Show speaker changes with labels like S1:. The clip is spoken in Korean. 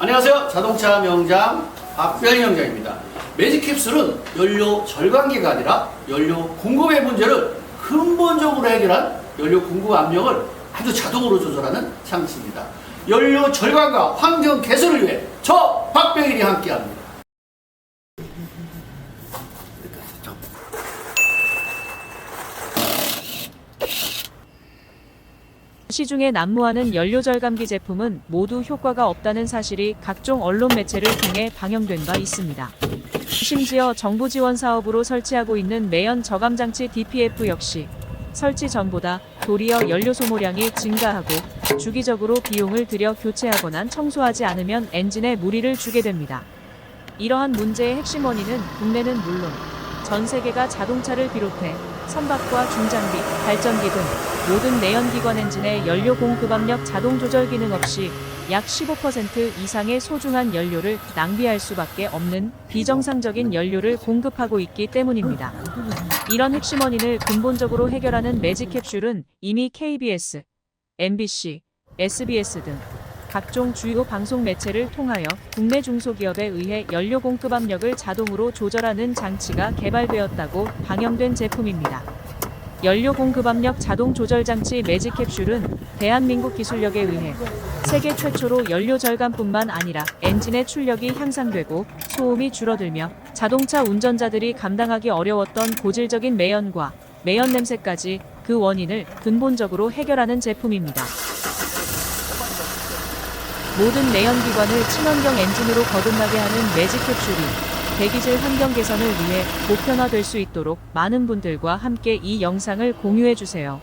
S1: 안녕하세요. 자동차 명장 박변희 명장입니다. 매직 캡슐은 연료 절감기가 아니라 연료 공급의 문제를 근본적으로 해결한 연료 공급 압력을 아주 자동으로 조절하는 장치입니다. 연료 절감과 환경 개선을 위해 저 박병일이 함께합니다.
S2: 시중에 난무하는 연료 절감기 제품은 모두 효과가 없다는 사실이 각종 언론 매체를 통해 방영된 바 있습니다. 심지어 정부 지원 사업으로 설치하고 있는 매연 저감 장치 DPF 역시 설치 전보다 도리어 연료 소모량이 증가하고 주기적으로 비용을 들여 교체하거나 청소하지 않으면 엔진에 무리를 주게 됩니다. 이러한 문제의 핵심 원인은 국내는 물론 전 세계가 자동차를 비롯해 선박과 중장비, 발전기 등 모든 내연기관 엔진의 연료 공급 압력 자동 조절 기능 없이 약 15% 이상의 소중한 연료를 낭비할 수밖에 없는 비정상적인 연료를 공급하고 있기 때문입니다. 이런 핵심 원인을 근본적으로 해결하는 매직 캡슐은 이미 KBS, MBC, SBS 등 각종 주요 방송 매체를 통하여 국내 중소기업에 의해 연료 공급 압력을 자동으로 조절하는 장치가 개발되었다고 방영된 제품입니다. 연료 공급 압력 자동 조절 장치 매직 캡슐은 대한민국 기술력에 의해 세계 최초로 연료 절감뿐만 아니라 엔진의 출력이 향상되고 소음이 줄어들며 자동차 운전자들이 감당하기 어려웠던 고질적인 매연과 매연 냄새까지 그 원인을 근본적으로 해결하는 제품입니다. 모든 내연기관을 친환경 엔진으로 거듭나게 하는 매직 캡슐이 대기질 환경 개선을 위해 보편화될 수 있도록 많은 분들과 함께 이 영상을 공유해 주세요.